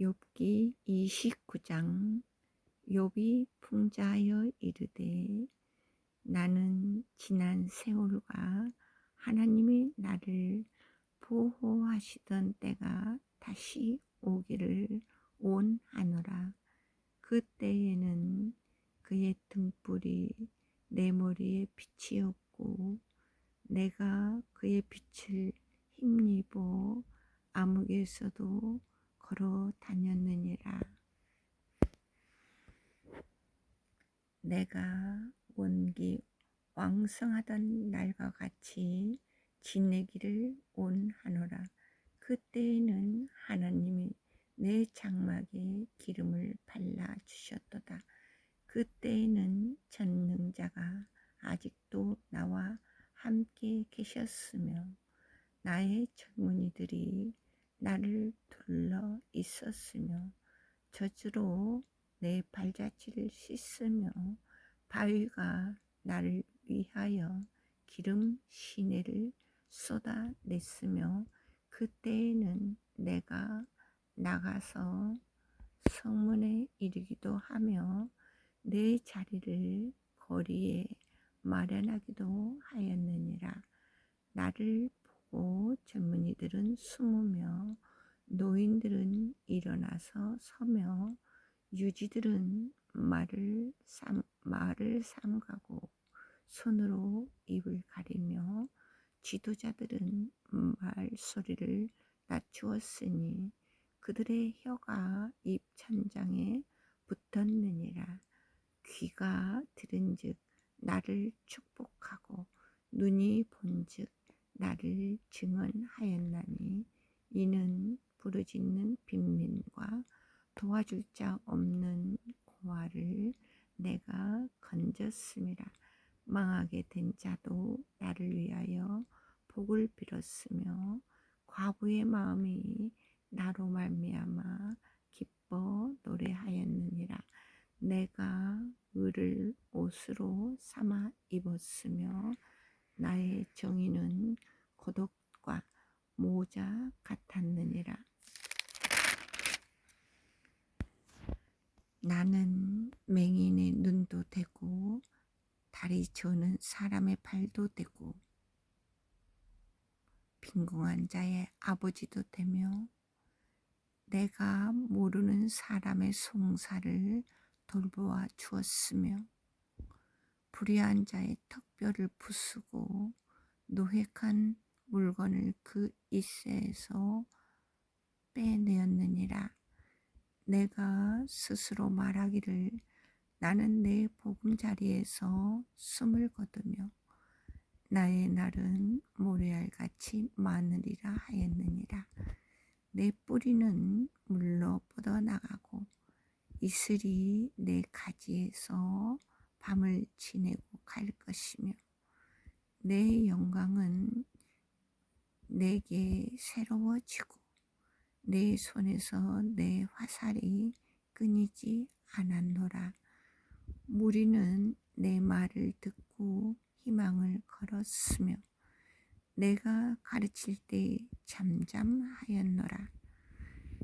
욥기 29장 욥이 풍자하여 이르되 나는 지난 세월과 하나님이 나를 보호하시던 때가 다시 오기를 원하노라. 그때에는 그의 등불이 내 머리에 빛이었고 내가 그의 빛을 힘입어 암흑에서도 걸어 다녔느니라. 내가 원기 왕성하던 날과 같이 지내기를 원하노라. 그때에는 하나님이 내 장막에 기름을 발라 주셨도다. 그때에는 전능자가 아직도 나와 함께 계셨으며 나의 젊은이들이 나를 둘러 있었으며 저주로 내 발자취를 씻으며 바위가 나를 위하여 기름 시내를 쏟아냈으며 그때에는 내가 나가서 성문에 이르기도 하며 내 자리를 거리에 마련하기도 하였느니라. 나를 보고 젊은이들은 숨으며 노인들은 일어나서 서며 유지들은 말을 삼, 말을 삼가고 손으로 입을 가리며 지도자들은 말소리를 낮추었으니 그들의 혀가 입 천장에 붙었느니라. 귀가 들은즉 나를 축복하고 눈이 본즉 나를 증언하였나니 이는 부르짖는 빈민과 도와줄 자 없는 고아를 내가 건졌음이라. 망하게 된 자도 나를 위하여 복을 빌었으며 과부의 마음이 나로 말미암아 기뻐 노래하였느니라. 내가 을을 옷으로 삼아 입었으며 나의 정의는 모자 같았느니라. 나는 맹인의 눈도 되고 다리 저는 사람의 발도 되고 빈궁한 자의 아버지도 되며 내가 모르는 사람의 송사를 돌보아 주었으며 불의한 자의 턱뼈를 부수고 노획한 물건을 그 이세에서 빼내었느니라. 내가 스스로 말하기를 나는 내 보금자리에서 숨을 거두며 나의 날은 모래알같이 많으리라 하였느니라. 내 뿌리는 물로 뻗어나가고 이슬이 내 가지에서 밤을 지내고 갈 것이며 내 영광은 내게 새로워지고 내 손에서 내 화살이 끊이지 않았노라. 무리는 내 말을 듣고 희망을 걸었으며 내가 가르칠 때 잠잠하였노라.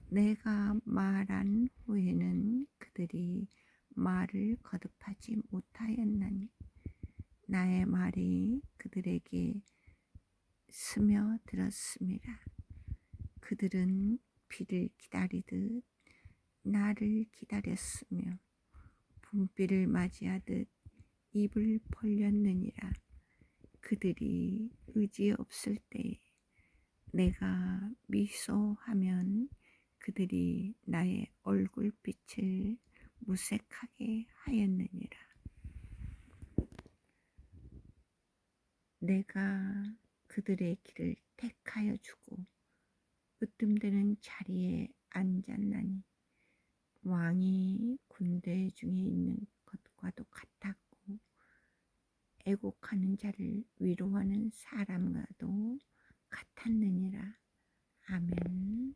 내가 말한 후에는 그들이 말을 거듭하지 못하였나니 나의 말이 그들에게 스며들었습니다. 그들은 비를 기다리듯 나를 기다렸으며 봄비를 맞이하듯 입을 벌렸느니라. 그들이 의지 없을 때 내가 미소하면 그들이 나의 얼굴빛을 무색하게 하였느니라. 내가 그들의 길을 택하여 주고 으뜸되는 자리에 앉았나니 왕이 군대 중에 있는 것과도 같았고 애곡하는 자를 위로하는 사람과도 같았느니라. 아멘.